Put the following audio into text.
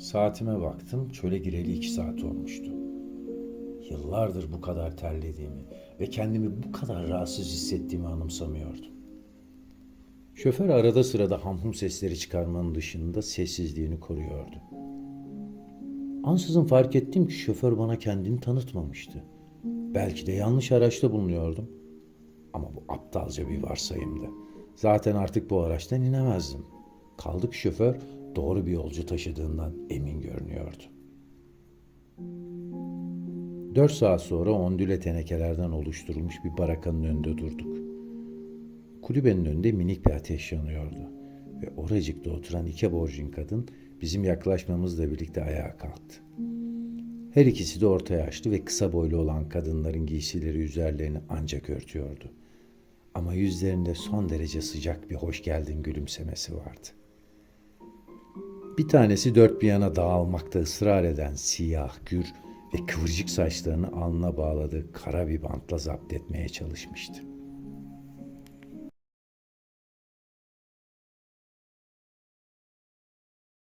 Saatime baktım, çöle gireli iki saat olmuştu. Yıllardır bu kadar terlediğimi ve kendimi bu kadar rahatsız hissettiğimi anımsamıyordum. Şoför arada sırada hamhum sesleri çıkarmanın dışında sessizliğini koruyordu. Ansızın fark ettim ki şoför bana kendini tanıtmamıştı. Belki de yanlış araçta bulunuyordum. Ama bu aptalca bir varsayımdı. Zaten artık bu araçtan inemezdim. Kaldı ki şoför doğru bir yolcu taşıdığından emin görünüyordu. Dört saat sonra ondüle tenekelerden oluşturulmuş bir barakanın önünde durduk. Kulübenin önünde minik bir ateş yanıyordu. Ve oracıkta oturan iki borcun kadın bizim yaklaşmamızla birlikte ayağa kalktı. Her ikisi de orta yaşlı ve kısa boylu olan kadınların giysileri üzerlerini ancak örtüyordu. Ama yüzlerinde son derece sıcak bir hoş geldin gülümsemesi vardı. Bir tanesi dört bir yana dağılmakta ısrar eden siyah, gür ve kıvırcık saçlarını alnına bağladığı kara bir bantla zapt etmeye çalışmıştı.